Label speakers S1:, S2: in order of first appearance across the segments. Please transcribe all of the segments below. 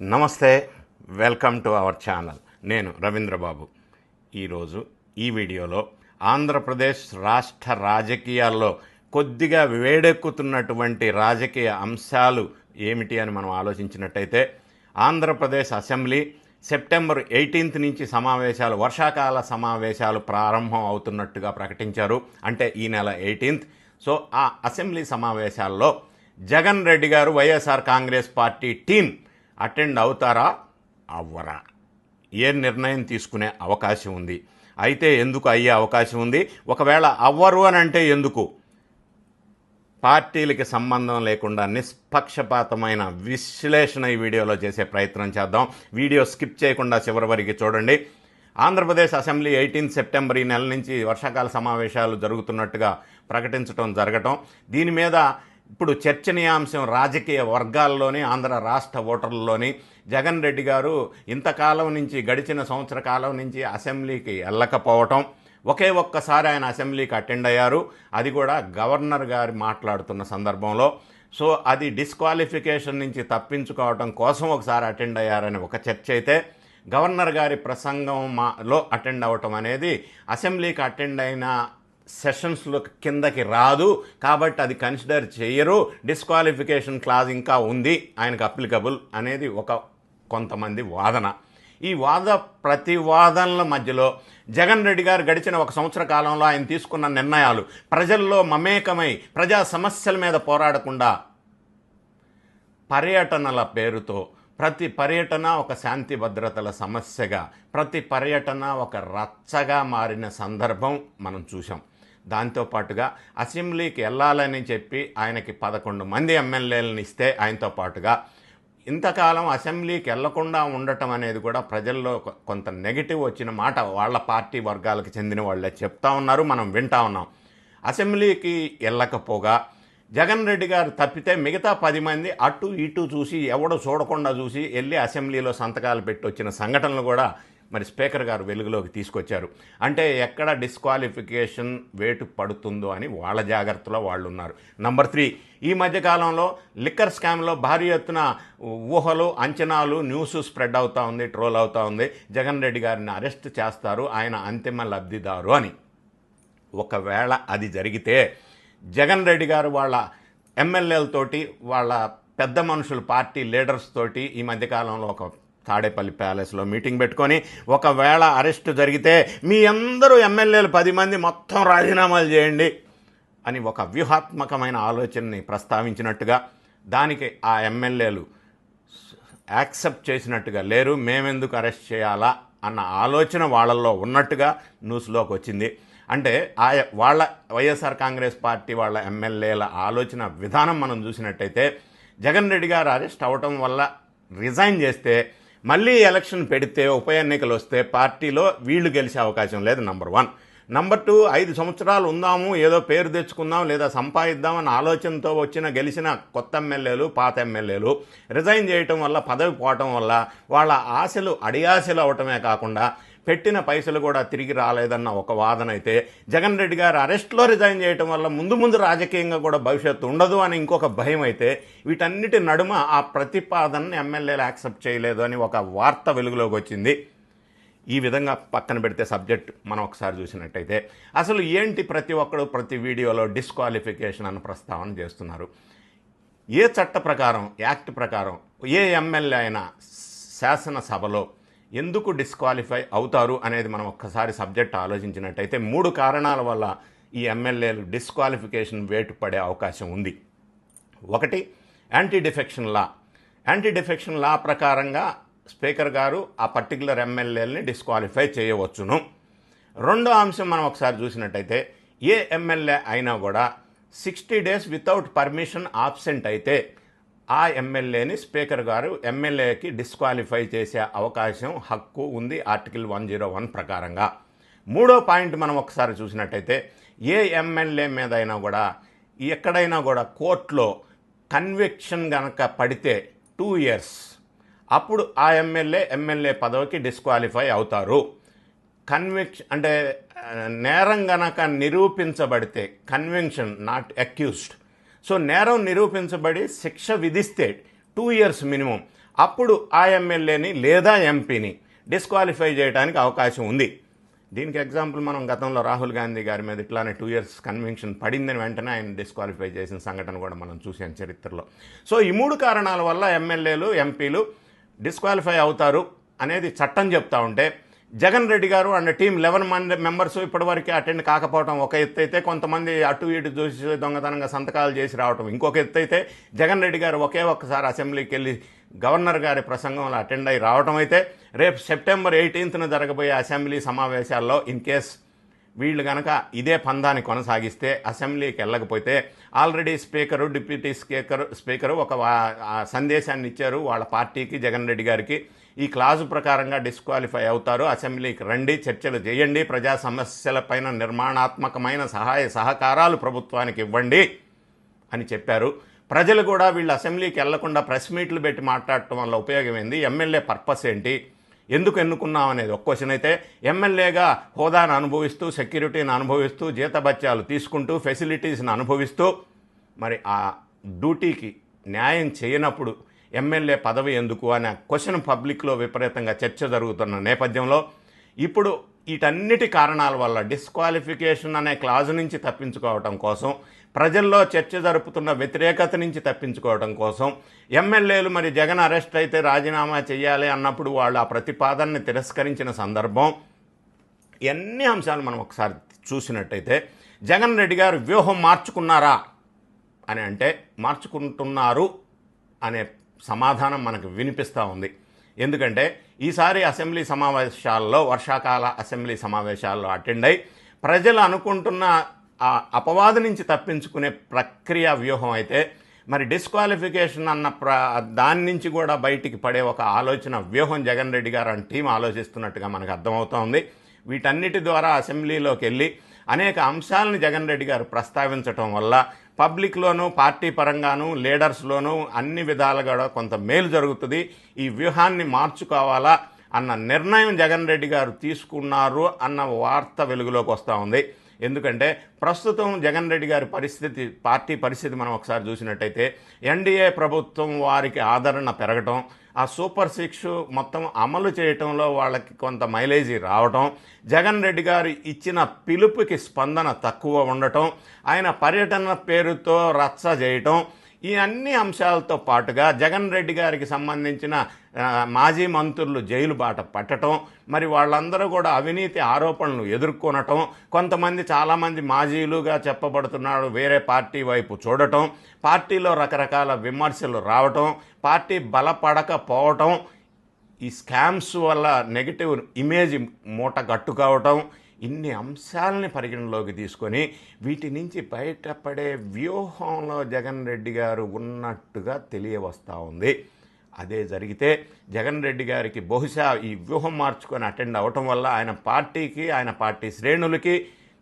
S1: నమస్తే welcome to our channel. నేను రవీంద్రబాబు. ఈరోజు ఈ వీడియోలో ఆంధ్రప్రదేశ్ రాష్ట్ర రాజకీయాల్లో కొద్దిగా వేడెక్కుతున్నటువంటి రాజకీయ అంశాలు ఏమిటి అని మనం ఆలోచించినట్టయితే ఆంధ్రప్రదేశ్ అసెంబ్లీ సెప్టెంబర్ ఎయిటీన్త్ నుంచి సమావేశాలు వర్షాకాల సమావేశాలు ప్రారంభం అవుతున్నట్టుగా ప్రకటించారు. అంటే ఈ నెల ఎయిటీన్త్. సో ఆ అసెంబ్లీ సమావేశాల్లో Jagan Reddy garu YSR Congress party team attend అవుతారా? అవ్వరా. ఏ నిర్ణయం తీసుకునే అవకాశం ఉంది? అయితే ఎందుకు అయ్యే అవకాశం ఉంది? ఒకవేళ అవ్వరు అని అంటే ఎందుకు? పార్టీలకి సంబంధం లేకుండా నిష్పక్షపాతమైన విశ్లేషణ ఈ వీడియోలో చేసే ప్రయత్నం చేద్దాం. వీడియో స్కిప్ చేయకుండా చివరి వరకు చూడండి. ఆంధ్రప్రదేశ్ అసెంబ్లీ ఎయిటీన్త్ సెప్టెంబర్ ఈ నెల నుంచి వర్షాకాల సమావేశాలు జరుగుతున్నట్టుగా ప్రకటించడం జరగటం. దీని మీద ఇప్పుడు చర్చనీయాంశం రాజకీయ వర్గాల్లోని ఆంధ్ర రాష్ట్ర ఓటర్లలోని జగన్ రెడ్డి గారు ఇంతకాలం నుంచి గడిచిన సంవత్సర కాలం నుంచి అసెంబ్లీకి వెళ్ళకపోవటం ఒకే ఒక్కసారి ఆయన అసెంబ్లీకి అటెండ్ అయ్యారు. అది కూడా గవర్నర్ గారు మాట్లాడుతున్న సందర్భంలో. సో అది డిస్క్వాలిఫికేషన్ నుంచి తప్పించుకోవటం కోసం ఒకసారి అటెండ్ అయ్యారని ఒక చర్చ అయితే గవర్నర్ గారి ప్రసంగం మాలో అటెండ్ అవ్వటం అనేది అసెంబ్లీకి అటెండ్ అయిన సెషన్స్లో కిందకి రాదు. కాబట్టి అది కన్సిడర్ చేయరు. డిస్క్వాలిఫికేషన్ క్లాజ్ ఇంకా ఉంది. ఆయనకు అప్లికబుల్ అనేది ఒక కొంతమంది వాదన. ఈ వాద ప్రతివాదనల మధ్యలో జగన్ రెడ్డి గారు గడిచిన ఒక సంవత్సర కాలంలో ఆయన తీసుకున్న నిర్ణయాలు ప్రజల్లో మమేకమై ప్రజా సమస్యల మీద పోరాడకుండా పర్యటనల పేరుతో ప్రతి పర్యటన ఒక శాంతి భద్రతల సమస్యగా ప్రతి పర్యటన ఒక రచ్చగా మారిన సందర్భం మనం చూసాం దాంతోపాటుగా అసెంబ్లీకి వెళ్ళాలని చెప్పి ఆయనకి పదకొండు మంది ఎమ్మెల్యేలను ఇస్తే ఆయనతో పాటుగా ఇంతకాలం అసెంబ్లీకి వెళ్ళకుండా ఉండటం అనేది కూడా ప్రజల్లో కొంత నెగిటివ్ వచ్చిన మాట వాళ్ళ పార్టీ వర్గాలకు చెందిన వాళ్ళే చెప్తా ఉన్నారు మనం వింటా ఉన్నాం. అసెంబ్లీకి వెళ్ళకపోగా జగన్ రెడ్డి గారు తప్పితే మిగతా పది మంది అటు ఇటు చూసి ఎవడు చూడకుండా చూసి వెళ్ళి అసెంబ్లీలో సంతకాలు పెట్టి వచ్చిన సంఘటనలు కూడా మరి స్పీకర్ గారు వెలుగులోకి తీసుకొచ్చారు. అంటే ఎక్కడ డిస్క్వాలిఫికేషన్ వేటు పడుతుందో అని వాళ్ళ జాగ్రత్తలో వాళ్ళు ఉన్నారు. నంబర్ త్రీ ఈ మధ్యకాలంలో లిక్కర్ స్కామ్లో భారీ ఎత్తున ఊహలు అంచనాలు న్యూస్ స్ప్రెడ్ అవుతూ ఉంది ట్రోల్ అవుతూ ఉంది. జగన్ రెడ్డి గారిని అరెస్ట్ చేస్తారు ఆయన అంతిమ లబ్ధిదారు అని. ఒకవేళ అది జరిగితే జగన్ రెడ్డి గారు వాళ్ళ ఎమ్మెల్యేలతోటి వాళ్ళ పెద్ద మనుషులు పార్టీ లీడర్స్ తోటి ఈ మధ్యకాలంలో ఒక తాడేపల్లి ప్యాలెస్లో మీటింగ్ పెట్టుకొని ఒకవేళ అరెస్ట్ జరిగితే మీ అందరూ ఎమ్మెల్యేలు పది మంది మొత్తం రాజీనామాలు చేయండి అని ఒక వ్యూహాత్మకమైన ఆలోచనని ప్రస్తావించినట్టుగా దానికి ఆ ఎమ్మెల్యేలు యాక్సెప్ట్ చేసినట్టుగా లేరు మేమెందుకు అరెస్ట్ చేయాలా? అన్న ఆలోచన వాళ్ళల్లో ఉన్నట్టుగా న్యూస్లోకి వచ్చింది. అంటే ఆ వాళ్ళ వైఎస్ఆర్ కాంగ్రెస్ పార్టీ వాళ్ళ ఎమ్మెల్యేల ఆలోచన విధానం మనం చూసినట్టయితే జగన్ రెడ్డి గారు అరెస్ట్ అవ్వటం వల్ల రిజైన్ చేస్తే మళ్ళీ ఎలక్షన్ పెడితే ఉప ఎన్నికలు వస్తే పార్టీలో వీళ్ళు గెలిచే అవకాశం లేదు నంబర్ వన్ నంబర్ టూ ఐదు సంవత్సరాలు ఉందాము ఏదో పేరు తెచ్చుకుందాం లేదా సంపాదిద్దాం అన్న ఆలోచనతో వచ్చిన గెలిచిన కొత్త ఎమ్మెల్యేలు పాత ఎమ్మెల్యేలు రిజైన్ చేయటం వల్ల పదవి పోవటం వల్ల వాళ్ళ ఆశలు అడియాశలు అవటమే కాకుండా పెట్టిన పైసలు కూడా తిరిగి రాలేదన్న ఒక వాదన అయితే జగన్ రెడ్డి గారు అరెస్ట్లో రిజైన్ చేయటం వల్ల ముందు ముందు రాజకీయంగా కూడా భవిష్యత్తు ఉండదు అని ఇంకొక భయం అయితే వీటన్నిటి నడుమ ఆ ప్రతిపాదనని ఎమ్మెల్యేలు యాక్సెప్ట్ చేయలేదు అని ఒక వార్త వెలుగులోకి వచ్చింది. ఈ విధంగా పక్కన పెడితే సబ్జెక్ట్ మనం ఒకసారి చూసినట్టయితే అసలు ఏంటి ప్రతి ఒక్కడు ప్రతి వీడియోలో డిస్క్వాలిఫికేషన్ అన్న ప్రస్తావన చేస్తున్నారు. ఏ చట్ట ప్రకారం యాక్ట్ ప్రకారం ఏ ఎమ్మెల్యే అయినా శాసనసభలో ఎందుకు డిస్క్వాలిఫై అవుతారు అనేది మనం ఒక్కసారి సబ్జెక్ట్ ఆలోచించినట్టయితే మూడు కారణాల వల్ల ఈ ఎమ్మెల్యేలు డిస్క్వాలిఫికేషన్ వేటు పడే అవకాశం ఉంది. ఒకటి anti defection law anti defection law ప్రకారంగా స్పీకర్ గారు ఆ పర్టికులర్ ఎమ్మెల్యేలని డిస్క్వాలిఫై చేయవచ్చును. రెండో అంశం మనం ఒకసారి చూసినట్టయితే ఏ ఎమ్మెల్యే అయినా కూడా sixty days without permission absent అయితే ఆ ఎమ్మెల్యేని స్పీకర్ గారు ఎమ్మెల్యేకి డిస్క్వాలిఫై చేసే అవకాశం హక్కు ఉంది ఆర్టికల్ వన్ జీరో వన్ ప్రకారంగా. మూడో పాయింట్ మనం ఒకసారి చూసినట్టయితే ఏ ఎమ్మెల్యే మీద అయినా కూడా ఎక్కడైనా కూడా కోర్టులో కన్విక్షన్ గనక పడితే టూ ఇయర్స్ అప్పుడు ఆ ఎమ్మెల్యే ఎమ్మెల్యే పదవికి డిస్క్వాలిఫై అవుతారు. కన్విక్షన్ అంటే నేరం గనక నిరూపించబడితే కన్విక్షన్ నాట్ అక్యూస్డ్ సో నేరం నిరూపించబడి శిక్ష విధిస్తే టూ ఇయర్స్ మినిమం అప్పుడు ఆ ఎమ్మెల్యేని లేదా ఎంపీని డిస్క్వాలిఫై చేయడానికి అవకాశం ఉంది. దీనికి ఎగ్జాంపుల్ మనం గతంలో రాహుల్ గాంధీ గారి మీద ఇట్లానే టూ ఇయర్స్ కన్వెన్షన్ పడిందని వెంటనే ఆయన డిస్క్వాలిఫై చేసిన సంఘటన కూడా మనం చూసాం చరిత్రలో. సో ఈ మూడు కారణాల వల్ల ఎమ్మెల్యేలు ఎంపీలు డిస్క్వాలిఫై అవుతారు అనేది చట్టం చెప్తా ఉంటే Jagan Reddy garu and team eleven మంది మెంబర్స్ ఇప్పటివరకు అటెండ్ కాకపోవడం ఒక ఎత్తు అయితే కొంతమంది అటు ఇటు చూసి దొంగతనంగా సంతకాలు చేసి రావటం. ఇంకొక ఎత్తు అయితే జగన్ రెడ్డి గారు ఒకే ఒక్కసారి అసెంబ్లీకి వెళ్ళి గవర్నర్ గారి ప్రసంగంలో అటెండ్ అయ్యి రావటం అయితే రేపు సెప్టెంబర్ ఎయిటీన్త్న జరగబోయే అసెంబ్లీ సమావేశాల్లో ఇన్ కేస్ వీళ్ళు కనుక ఇదే పందాన్ని కొనసాగిస్తే అసెంబ్లీకి వెళ్ళకపోతే already speaker deputy speaker speaker ఒక సందేశాన్ని ఇచ్చారు వాళ్ళ పార్టీకి జగన్ రెడ్డి గారికి. ఈ క్లాజు ప్రకారంగా డిస్క్వాలిఫై అవుతారు. అసెంబ్లీకి రండి చర్చలు చేయండి ప్రజా సమస్యలపైన నిర్మాణాత్మకమైన సహాయ సహకారాలు ప్రభుత్వానికి ఇవ్వండి అని చెప్పారు. ప్రజలు కూడా వీళ్ళు అసెంబ్లీకి వెళ్ళకుండా ప్రెస్ మీట్లు పెట్టి మాట్లాడటం వల్ల ఉపయోగం ఏంది ఎమ్మెల్యే పర్పస్ ఏంటి? ఎందుకు ఎన్నుకున్నాం అనేది. ఒక క్వశ్చన్ అయితే ఎమ్మెల్యేగా హోదాను అనుభవిస్తూ సెక్యూరిటీని అనుభవిస్తూ జీతభత్యాలు తీసుకుంటూ ఫెసిలిటీస్ని అనుభవిస్తూ మరి ఆ డ్యూటీకి న్యాయం చేయనప్పుడు ఎమ్మెల్యే పదవి ఎందుకు? అనే క్వశ్చన్ పబ్లిక్లో విపరీతంగా చర్చ జరుగుతున్న నేపథ్యంలో ఇప్పుడు వీటన్నిటి కారణాల వల్ల డిస్క్వాలిఫికేషన్ అనే క్లాజు నుంచి తప్పించుకోవటం కోసం ప్రజల్లో చర్చ జరుపుతున్న వ్యతిరేకత నుంచి తప్పించుకోవడం కోసం ఎమ్మెల్యేలు మరి జగన్ అరెస్ట్ అయితే రాజీనామా చేయాలి అన్నప్పుడు వాళ్ళు ఆ ప్రతిపాదనని తిరస్కరించిన సందర్భం ఎన్ని అంశాలు మనం ఒకసారి చూసినట్టయితే జగన్ రెడ్డి గారు వ్యూహం మార్చుకున్నారా అని అంటే మార్చుకుంటున్నారు అనే సమాధానం మనకు వినిపిస్తూ ఉంది. ఎందుకంటే ఈసారి అసెంబ్లీ సమావేశాల్లో వర్షాకాల అసెంబ్లీ సమావేశాల్లో అటెండ్ అయి ప్రజలు అనుకుంటున్న ఆ అపవాదు నుంచి తప్పించుకునే ప్రక్రియ వ్యూహం అయితే మరి డిస్క్వాలిఫికేషన్ అన్న ప్ర దాని నుంచి కూడా బయటికి పడే ఒక ఆలోచన వ్యూహం జగన్ రెడ్డి గారు అని టీం ఆలోచిస్తున్నట్టుగా మనకు అర్థమవుతోంది. వీటన్నిటి ద్వారా అసెంబ్లీలోకి వెళ్ళి అనేక అంశాలను జగన్ రెడ్డి గారు ప్రస్తావించటం వల్ల పబ్లిక్లోనూ పార్టీ పరంగాను లీడర్స్లోనూ అన్ని విధాలుగా కొంత మేలు జరుగుతుంది. ఈ వ్యూహాన్ని మార్చుకోవాలా అన్న నిర్ణయం జగన్ రెడ్డి గారు తీసుకున్నారు అన్న వార్త వెలుగులోకి వస్తూ ఉంది. ఎందుకంటే ప్రస్తుతం జగన్ రెడ్డి గారి పరిస్థితి పార్టీ పరిస్థితి మనం ఒకసారి చూసినట్టయితే ఎన్డీఏ ప్రభుత్వం వారికి ఆదరణ పెరగటం ఆ సూపర్ సిక్స్ మొత్తం అమలు చేయటంలో వాళ్ళకి కొంత మైలేజీ రావటం జగన్ రెడ్డి గారు ఇచ్చిన పిలుపుకి స్పందన తక్కువ ఉండటం ఆయన పర్యటన పేరుతో రచ్చ చేయటం ఈ అన్ని అంశాలతో పాటుగా జగన్ రెడ్డి గారికి సంబంధించిన మాజీ మంత్రులు జైలు బాట పట్టడం మరి వాళ్ళందరూ కూడా అవినీతి ఆరోపణలు ఎదుర్కొనటం కొంతమంది చాలామంది మాజీలుగా చెప్పబడుతున్నాడు వేరే పార్టీ వైపు చూడటం పార్టీలో రకరకాల విమర్శలు రావటం పార్టీ బలపడకపోవటం ఈ స్కామ్స్ వల్ల నెగిటివ్ ఇమేజ్ మూట గట్టుకోవటం ఇన్ని అంశాలని పరిగణలోకి తీసుకొని వీటి నుంచి బయటపడే వ్యూహంలో జగన్ రెడ్డి గారు ఉన్నట్టుగా తెలియవస్తూ ఉంది. అదే జరిగితే జగన్ రెడ్డి గారికి బహుశా ఈ వ్యూహం మార్చుకొని అటెండ్ అవ్వటం వల్ల ఆయన పార్టీకి ఆయన పార్టీ శ్రేణులకి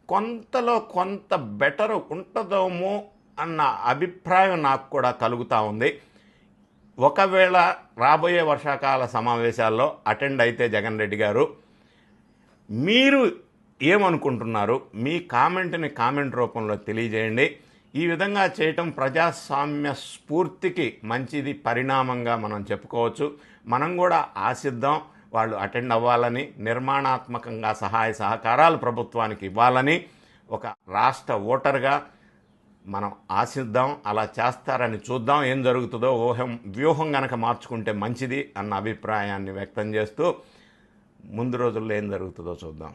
S1: కొంతలో కొంత బెటర్ ఉంటుందేమో అన్న అభిప్రాయం నాకు కూడా కలుగుతూ ఉంది. ఒకవేళ రాబోయే వర్షాకాల సమావేశాల్లో అటెండ్ అయితే జగన్ రెడ్డి గారు మీరు ఏమనుకుంటున్నారు మీ కామెంట్ని కామెంట్ రూపంలో తెలియజేయండి. ఈ విధంగా చేయటం ప్రజాస్వామ్య స్ఫూర్తికి మంచిది పరిణామంగా మనం చెప్పుకోవచ్చు. మనం కూడా ఆశిద్దాం వాళ్ళు అటెండ్ అవ్వాలని నిర్మాణాత్మకంగా సహాయ సహకారాలు ప్రభుత్వానికి ఇవ్వాలని ఒక రాష్ట్ర ఓటర్గా మనం ఆశిద్దాం అలా చేస్తారని చూద్దాం ఏం జరుగుతుందో. ఊహం వ్యూహం గనక మార్చుకుంటే మంచిది అన్న అభిప్రాయాన్ని వ్యక్తం చేస్తూ ముందు రోజుల్లో ఏం జరుగుతుందో చూద్దాం.